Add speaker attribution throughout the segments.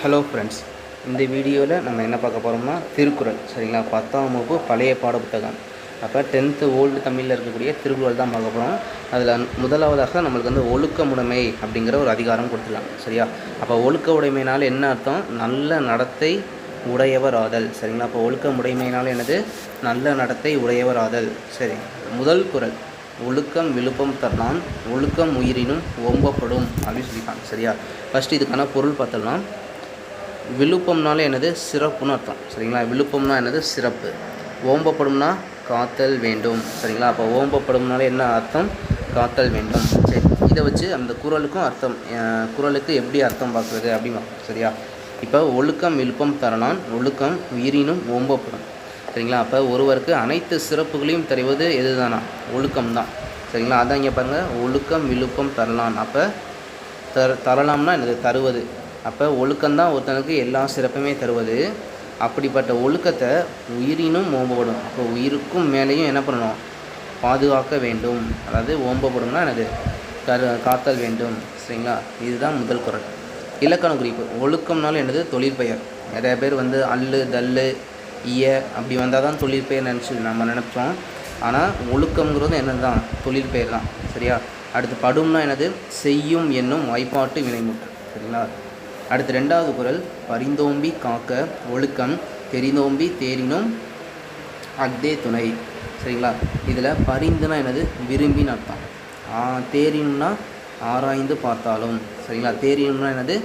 Speaker 1: hello friends இந்த வீடியோவில் நம்ம என்ன பார்க்க போகிறோம்னா திருக்குறள் சரிங்களா பத்தாம் வகுப்பு பழைய பாட புத்தகம் அப்போ டென்த்து ஓல்டு தமிழில் இருக்கக்கூடிய திருக்குறள் தான் பார்க்க போகிறோம் அதில் முதலாவதாக நம்மளுக்கு வந்து ஒழுக்க உடைமை அப்படிங்கிற ஒரு அதிகாரம் கொடுத்துருக்காங்க சரியா அப்போ ஒழுக்க உடைமையினால் என்ன அர்த்தம் நல்ல நடத்தை உடையவர் ஆதல் சரிங்களா அப்போ ஒழுக்க முடைமையினால் எனது நல்ல நடத்தை உடையவர் ஆதல் சரி முதல் குரல் ஒழுக்கம் விழுப்பம் தரலாம் ஒழுக்கம் உயிரினும் ஒம்பப்படும் அப்படின்னு சொல்லியிருக்காங்க சரியா ஃபஸ்ட்டு இதுக்கான பொருள் பார்த்தோம்னா விழுப்பம்னாலே என்னது சிறப்புன்னு அர்த்தம் சரிங்களா விழுப்பம்னா என்னது சிறப்பு ஓம்பப்படும்னா காத்தல் வேண்டும் சரிங்களா அப்போ ஓம்பப்படும்னாலே என்ன அர்த்தம் காத்தல் வேண்டும் சரி இதை வச்சு அந்த குரலுக்கும் அர்த்தம் குரலுக்கு எப்படி அர்த்தம் பார்க்குறது அப்படிமா சரியா இப்போ ஒழுக்கம் விழுப்பம் தரலான் ஒழுக்கம் உயிரினும் ஓம்பப்படும் சரிங்களா அப்போ ஒருவருக்கு அனைத்து சிறப்புகளையும் தருவது எதுதானா ஒழுக்கம் தான் சரிங்களா அதான் இங்கே பாருங்கள் ஒழுக்கம் விழுப்பம் தரலான் அப்போ தர தரலாம்னா என்னது தருவது அப்போ ஒழுக்கம்தான் ஒருத்தனுக்கு எல்லா சிறப்புமே தருவது அப்படிப்பட்ட ஒழுக்கத்தை உயிரினும் ஓம்பப்படும் அப்போ உயிருக்கும் மேலேயும் என்ன பண்ணணும் பாதுகாக்க வேண்டும் அதாவது ஓம்பப்படும்னா எனது கரு காத்தல் வேண்டும் சரிங்களா இதுதான் முதல் குரல் இலக்கண குறிப்பு ஒழுக்கம்னாலும் எனது தொழில் பெயர் நிறைய பேர் வந்து அல்லு தல்லு ஈய அப்படி வந்தால் தான் தொழில் பெயர் நினச்சி நம்ம நினச்சோம் ஆனால் ஒழுக்கங்கிறது என்னது தான் தொழில் பெயர் தான் சரியா அடுத்து படும்னா எனது செய்யும் என்னும் வாய்ப்பாட்டு வினைமுட்டு சரிங்களா அடுத்து ரெண்டாவது குரல் பரிந்தோம்பி காக்க ஒழுக்கம் தெரிந்தோம்பி தேரினும் அக்தே துணை சரிங்களா இதில் பரிந்துனா என்னது விரும்பின்னு அர்த்தம் தேரினும்னா ஆராய்ந்து பார்த்தாலும் சரிங்களா தேரினும்னா என்னது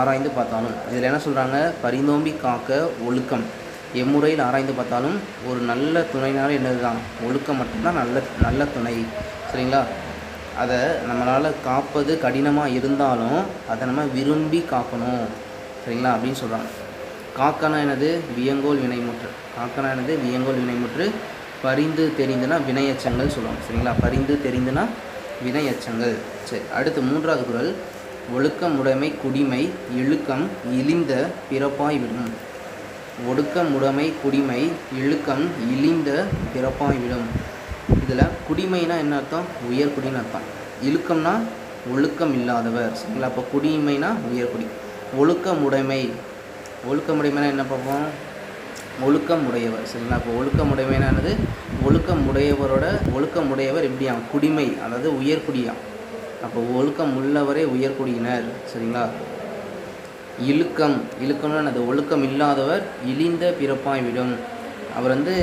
Speaker 1: ஆராய்ந்து பார்த்தாலும் இதில் என்ன சொல்கிறாங்க பரிந்தோம்பி காக்க ஒழுக்கம் எம்முறையில் ஆராய்ந்து பார்த்தாலும் ஒரு நல்ல துணைனாலும் என்னது தான் ஒழுக்கம் மட்டும்தான் நல்ல நல்ல துணை சரிங்களா அதை நம்மளால் காப்பது கடினமாக இருந்தாலும் அதை நம்ம விரும்பி காக்கணும் சரிங்களா அப்படின்னு சொல்கிறாங்க காக்கனா எனது வியங்கோல் வினைமுற்று காக்கனா எனது வியங்கோல் வினைமுற்று பரிந்து தெரிந்துனா வினையச்சங்கள் சொல்லுவாங்க சரிங்களா பரிந்து தெரிந்துனா வினையச்சங்கள் சரி அடுத்து மூன்றாவது குரல் ஒழுக்கம் உடைமை குடிமை இழுக்கம் இழிந்த பிறப்பாய் விடும் ஒடுக்கம் உடைமை குடிமை இழுக்கம் இழிந்த பிறப்பாய் விடும் இதில் குடிமைனா என்ன அர்த்தம் உயர்குடின்னு அர்த்தம் இழுக்கம்னா ஒழுக்கம் இல்லாதவர் சரிங்களா அப்போ குடிமைனா உயர்குடி ஒழுக்கமுடைமை ஒழுக்கமுடைமைனா என்ன பார்ப்போம் ஒழுக்கமுடையவர் சரிங்களா இப்போ ஒழுக்கமுடைமைனானது ஒழுக்கமுடையவரோட ஒழுக்கமுடையவர் எப்படி ஆகும் குடிமை அதாவது உயர்குடியாம் அப்போ ஒழுக்கம் உள்ளவரே உயர்குடியினர் சரிங்களா இழுக்கம் இழுக்கம்னு அது ஒழுக்கம் இல்லாதவர் இழிந்த பிறப்பாய் விடும் அவர் வந்து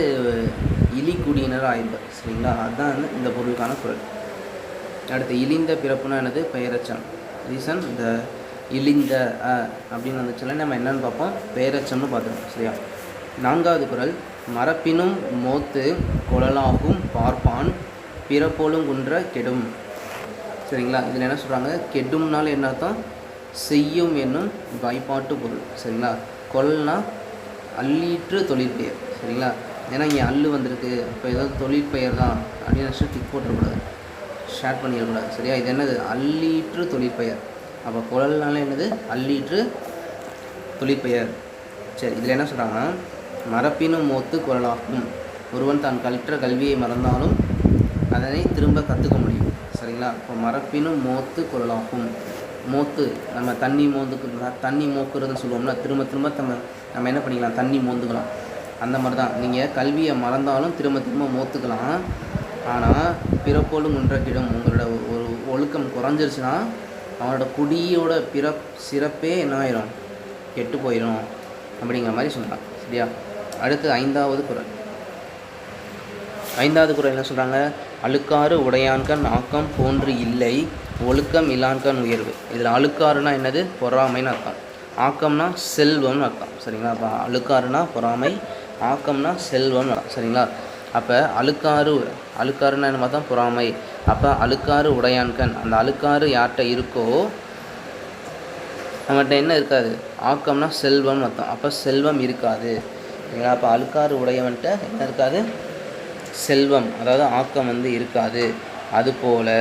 Speaker 1: இலி குடியினர் ஆய்வர் சரிங்களா அதுதான் வந்து இந்த பொருளுக்கான குரல் அடுத்து இழிந்த பிறப்புனா எனது பெயரச்சம் ரீசன் இந்த இழிந்த அப்படின்னு வந்துச்சுன்னா நம்ம என்னென்னு பார்ப்போம் பெயரச்சம்னு பார்த்துருவோம் சரியா நான்காவது குரல் மரப்பினும் மோத்து குழலாகும் பார்ப்பான் பிறப்போலும் குன்ற கெடும் சரிங்களா இதில் என்ன சொல்கிறாங்க கெடும்னால் என்ன அர்த்தம் செய்யும் என்னும் வாய்ப்பாட்டு பொருள் சரிங்களா கொல்னா அள்ளீற்று தொழிற்பெயர் சரிங்களா ஏன்னா இங்கே அல்லு வந்திருக்கு இப்போ ஏதாவது தொழில் பெயர் தான் அப்படின்னு நினச்சி டிக் போட்டுறக்கூடாது ஷேர் பண்ணிடக்கூடாது சரியா இது என்னது அல்லீற்று தொழிற்பெயர் அப்போ குழல்னால என்னது அல்லீற்று தொழிற்பெயர் சரி இதில் என்ன சொல்கிறாங்கன்னா மரப்பினும் மோத்து குரலாகும் ஒருவன் தான் கற்ற கல்வியை மறந்தாலும் அதனை திரும்ப கற்றுக்க முடியும் சரிங்களா இப்போ மரப்பினும் மோத்து குரலாகும் மோத்து நம்ம தண்ணி மோந்துக்கு தண்ணி மோக்குறதுன்னு சொல்லுவோம்னா திரும்ப திரும்ப நம்ம நம்ம என்ன பண்ணிக்கலாம் தண்ணி மோந்துக்கலாம் அந்த மாதிரி தான் நீங்கள் கல்வியை மறந்தாலும் திரும்ப திரும்ப மோத்துக்கலாம் ஆனால் பிறப்போடு முன்றக்கிடும் உங்களோட ஒரு ஒழுக்கம் குறைஞ்சிருச்சுன்னா அவனோட குடியோட பிற சிறப்பே என்ன ஆயிரும் கெட்டு போயிடும் அப்படிங்கிற மாதிரி சொல்கிறான் சரியா அடுத்து ஐந்தாவது குரல் ஐந்தாவது குரல் என்ன சொல்கிறாங்க அழுக்காறு உடையான்கண் ஆக்கம் போன்று இல்லை ஒழுக்கம் இல்லான்கண் உயர்வு இதில் அழுக்காறுனா என்னது பொறாமைன்னு அர்த்தம் ஆக்கம்னா செல்வம்னு அர்த்தம் சரிங்களா அப்போ அழுக்காறுனா பொறாமை ஆக்கம்னா செல்வம் சரிங்களா அப்போ அழுக்காறு அழுக்காறுன்னா என்ன பார்த்தா பொறாமை அப்போ அழுக்காறு உடையான்கண் அந்த அழுக்காறு யார்கிட்ட இருக்கோ நம்மகிட்ட என்ன இருக்காது ஆக்கம்னா செல்வம் மொத்தம் அப்போ செல்வம் இருக்காது சரிங்களா அப்போ அழுக்காறு உடையவன்கிட்ட என்ன இருக்காது செல்வம் அதாவது ஆக்கம் வந்து இருக்காது அதுபோல்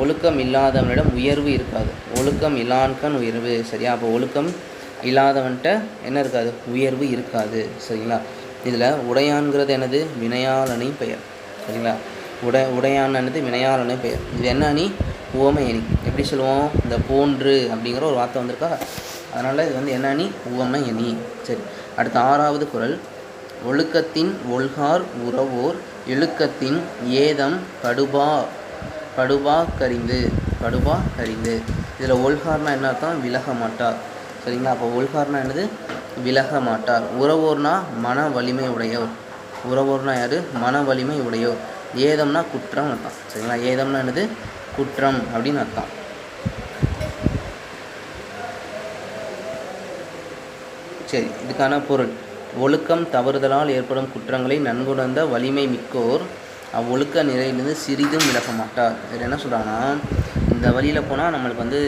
Speaker 1: ஒழுக்கம் இல்லாதவனிடம் உயர்வு இருக்காது ஒழுக்கம் இல்லான்கண் உயர்வு சரியா அப்போ ஒழுக்கம் இல்லாதவன்கிட்ட என்ன இருக்காது உயர்வு இருக்காது சரிங்களா இதில் உடையான்கிறது எனது வினையாளனை பெயர் சரிங்களா உடை உடையான் எனது வினையாளனை பெயர் இது என்ன அணி உவமை அணி எப்படி சொல்லுவோம் இந்த போன்று அப்படிங்கிற ஒரு வார்த்தை வந்திருக்கா அதனால் இது வந்து என்ன அணி உவமை அணி சரி அடுத்த ஆறாவது குரல் ஒழுக்கத்தின் ஒல்கார் உறவோர் இழுக்கத்தின் ஏதம் படுபா படுபா கரிந்து படுபா கரிந்து இதில் ஒல்கார்னால் என்ன அர்த்தம் விலக மாட்டார் சரிங்களா அப்போ ஒல்கார்னா என்னது விலக மாட்டார் உறவோர்னா மன வலிமை உடையோர் உறவோர்னா யார் மன வலிமை உடையோர் ஏதம்னா குற்றம் அர்த்தம் சரிங்களா ஏதம்னா என்னது குற்றம் அப்படின்னு அர்த்தம் சரி இதுக்கான பொருள் ஒழுக்கம் தவறுதலால் ஏற்படும் குற்றங்களை நன்குணர்ந்த வலிமை மிக்கோர் அவ்வொழுக்க நிலையிலிருந்து சிறிதும் விலக மாட்டார் இதில் என்ன சொல்கிறாங்கன்னா இந்த வழியில் போனால் நம்மளுக்கு வந்து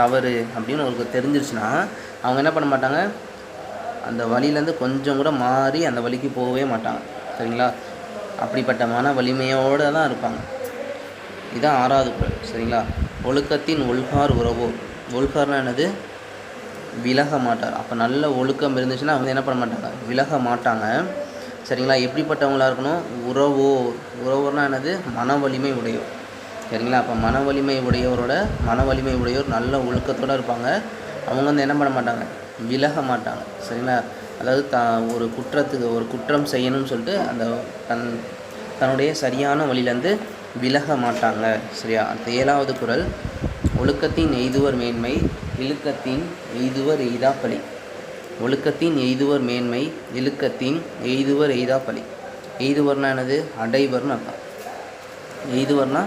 Speaker 1: தவறு அப்படின்னு அவங்களுக்கு தெரிஞ்சிருச்சுன்னா அவங்க என்ன பண்ண மாட்டாங்க அந்த வழியிலேருந்து கொஞ்சம் கூட மாறி அந்த வழிக்கு போகவே மாட்டாங்க சரிங்களா அப்படிப்பட்ட மன வலிமையோடு தான் இருப்பாங்க இதுதான் ஆறாவது குரல் சரிங்களா ஒழுக்கத்தின் ஒல்கார் உறவோ ஒல்கார்னா என்னது விலக மாட்டார் அப்போ நல்ல ஒழுக்கம் இருந்துச்சுன்னா அவங்க என்ன பண்ண மாட்டாங்க விலக மாட்டாங்க சரிங்களா எப்படிப்பட்டவங்களாக இருக்கணும் உறவோ உறவுனா என்னது மன வலிமை உடையோ சரிங்களா அப்போ மன வலிமை உடையவரோட மன வலிமை உடையவர் நல்ல ஒழுக்கத்தோடு இருப்பாங்க அவங்க வந்து என்ன பண்ண மாட்டாங்க விலக மாட்டாங்க சரிங்களா அதாவது த ஒரு குற்றத்துக்கு ஒரு குற்றம் செய்யணும்னு சொல்லிட்டு அந்த தன் தன்னுடைய சரியான வழியிலேருந்து விலக மாட்டாங்க சரியா அந்த ஏழாவது குரல் ஒழுக்கத்தின் எய்துவர் மேன்மை இழுக்கத்தின் எய்துவர் எய்தா பலி ஒழுக்கத்தின் எய்துவர் மேன்மை இழுக்கத்தின் எய்துவர் எய்தா பலி எய்துவர்னா என்னது அடைவர்னு அர்த்தம் எய்துவர்னா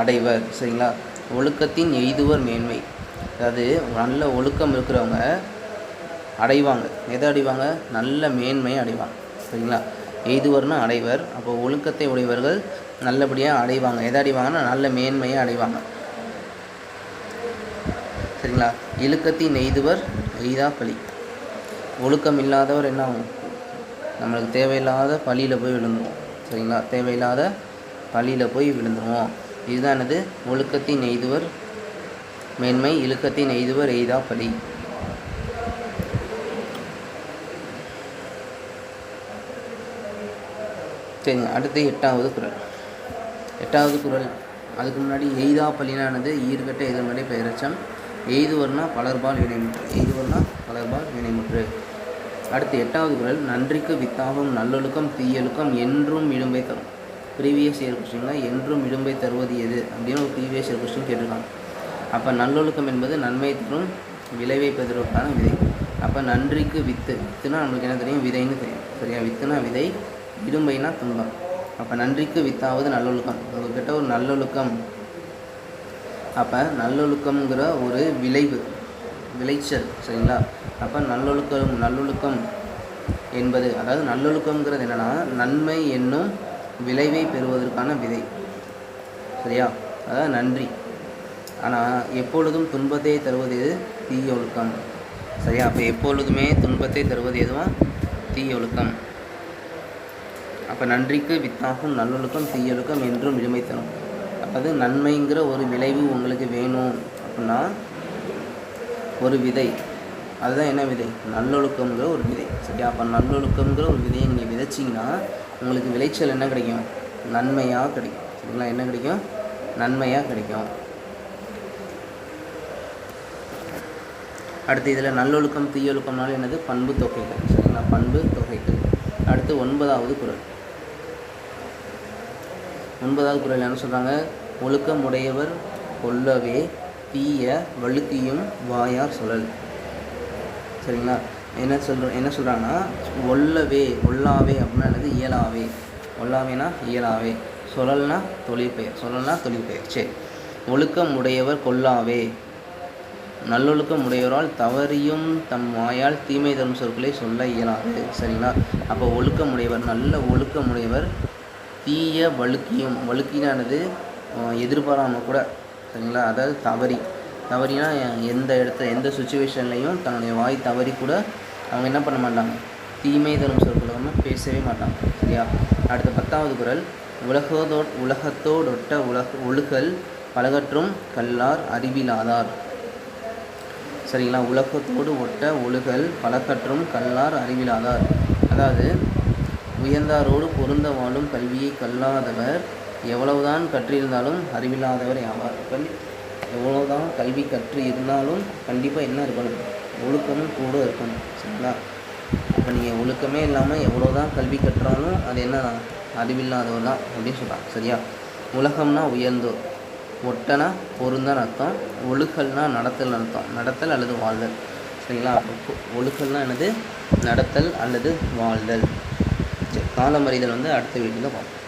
Speaker 1: அடைவர் சரிங்களா ஒழுக்கத்தின் எய்துவர் மேன்மை அதாவது நல்ல ஒழுக்கம் இருக்கிறவங்க அடைவாங்க எதை அடைவாங்க நல்ல மேன்மையை அடைவாங்க சரிங்களா எய்துவர்னா அடைவர் அப்போ ஒழுக்கத்தை உடையவர்கள் நல்லபடியாக அடைவாங்க எதை அடைவாங்கன்னா நல்ல மேன்மையை அடைவாங்க சரிங்களா இழுக்கத்தின் எய்துவர் எய்தா பழி ஒழுக்கம் இல்லாதவர் என்ன ஆகும் நம்மளுக்கு தேவையில்லாத பழியில் போய் விழுந்துருவோம் சரிங்களா தேவையில்லாத பழியில் போய் விழுந்துருவோம் இதுதானது ஒழுக்கத்தின் எய்துவர் மேன்மை இழுக்கத்தின் எய்துவர் எய்தா பலி சரிங்க அடுத்து எட்டாவது குரல் எட்டாவது குரல் அதுக்கு முன்னாடி எய்தா பலினானது ஈர்கட்ட எதிர்மறை பெயரச்சம் எய்துவர்னா பலர்பால் இணைமுற்று எய்துவர்னா பலர்பால் இணைமுற்று அடுத்து எட்டாவது குரல் நன்றிக்கு வித்தாபம் நல்லொழுக்கம் தீயழுக்கம் என்றும் இடும்பை தரும் ப்ரீவியஸ் இயர் தான் என்றும் இடும்பை தருவது எது அப்படின்னு ஒரு ப்ரீவியஸ் இயர் கொஸ்டின் கேட்டிருக்காங்க அப்போ நல்லொழுக்கம் என்பது நன்மை தரும் விளைவை பெறுவதற்கான விதை அப்போ நன்றிக்கு வித்து வித்துனா நம்மளுக்கு என்ன தெரியும் விதைன்னு தெரியும் சரியா வித்துனா விதை இடும்பைனா துன்பம் அப்போ நன்றிக்கு வித்தாவது நல்லொழுக்கம் உங்கள்கிட்ட ஒரு நல்லொழுக்கம் அப்போ நல்லொழுக்கம்ங்கிற ஒரு விளைவு விளைச்சல் சரிங்களா அப்போ நல்லொழுக்கம் நல்லொழுக்கம் என்பது அதாவது நல்லொழுக்கம்ங்கிறது என்னென்னா நன்மை என்னும் விளைவை பெறுவதற்கான விதை சரியா அதான் நன்றி ஆனால் எப்பொழுதும் துன்பத்தை தருவது எது தீய ஒழுக்கம் சரியா அப்போ எப்பொழுதுமே துன்பத்தை தருவது எதுவும் தீய ஒழுக்கம் அப்போ நன்றிக்கு வித்தாகும் நல்லொழுக்கம் தீயொழுக்கம் என்றும் இழுமை தரும் அது நன்மைங்கிற ஒரு விளைவு உங்களுக்கு வேணும் அப்படின்னா ஒரு விதை அதுதான் என்ன விதை நல்லொழுக்கங்கிற ஒரு விதை சரியா அப்போ நல்லொழுக்கங்கிற ஒரு விதையை நீங்கள் விதைச்சிங்கன்னா உங்களுக்கு விளைச்சல் என்ன கிடைக்கும் நன்மையாக கிடைக்கும் சரிங்களா என்ன கிடைக்கும் நன்மையாக கிடைக்கும் அடுத்து இதில் நல்லொழுக்கம் தீயொழுக்கம்னால என்னது பண்பு தொகைகள் சரிங்களா பண்பு தொகைகள் அடுத்து ஒன்பதாவது குரல் ஒன்பதாவது குரல் என்ன சொல்கிறாங்க ஒழுக்கம் உடையவர் கொல்லவே தீய வழுத்தியும் வாயார் சுழல் சரிங்களா என்ன சொல்கிற என்ன சொல்கிறாங்கன்னா ஒல்லவே ஒல்லாவே அப்படின்னா அல்லது இயலாவே ஒல்லாவேனா இயலாவே சொல்லல்னா தொழிற்பெயர் சொல்லல்னா தொழிற்பெயர் சரி ஒழுக்கம் உடையவர் கொல்லாவே நல்லொழுக்கம் உடையவரால் தவறியும் தம் வாயால் தீமை தரும் சொற்களை சொல்ல இயலாது சரிங்களா அப்போ ஒழுக்கம் உடையவர் நல்ல ஒழுக்கம் உடையவர் தீய வழுக்கியும் வழுக்கினானது எதிர்பாராமல் கூட சரிங்களா அதாவது தவறி தவறினா எந்த இடத்துல எந்த சுச்சுவேஷன்லையும் தன்னுடைய வாய் தவறி கூட அவங்க என்ன பண்ண மாட்டாங்க தீமை தரும் சொற்களும் பேசவே மாட்டாங்க சரியா அடுத்த பத்தாவது குரல் உலகோதோ உலகத்தோடொட்ட உலக ஒழுகல் பலகற்றும் கல்லார் அறிவிலாதார் சரிங்களா உலகத்தோடு ஒட்ட ஒழுகல் பலகற்றும் கல்லார் அறிவிலாதார் அதாவது உயர்ந்தாரோடு பொருந்த வாழும் கல்வியை கல்லாதவர் எவ்வளவுதான் கற்றிருந்தாலும் அறிவில்லாதவர் ஆவார் எவ்வளவுதான் கல்வி கற்று இருந்தாலும் கண்டிப்பாக என்ன இருக்கணும் ஒழுக்கமும் கூட இருக்கணும் சரிங்களா இப்போ நீங்கள் ஒழுக்கமே இல்லாமல் எவ்வளோ தான் கல்வி கற்றாலும் அது என்ன தான் அறிவில்லாதவர் தான் அப்படின்னு சொல்கிறாங்க சரியா உலகம்னா உயர்ந்தோர் ஒட்டனா பொருந்தான் அர்த்தம் ஒழுகல்னா நடத்தல் அர்த்தம் நடத்தல் அல்லது வாழ்தல் சரிங்களா ஒழுக்கல்னா என்னது நடத்தல் அல்லது வாழ்தல் காலமறிதல் வந்து அடுத்த வீட்டில் பார்ப்போம்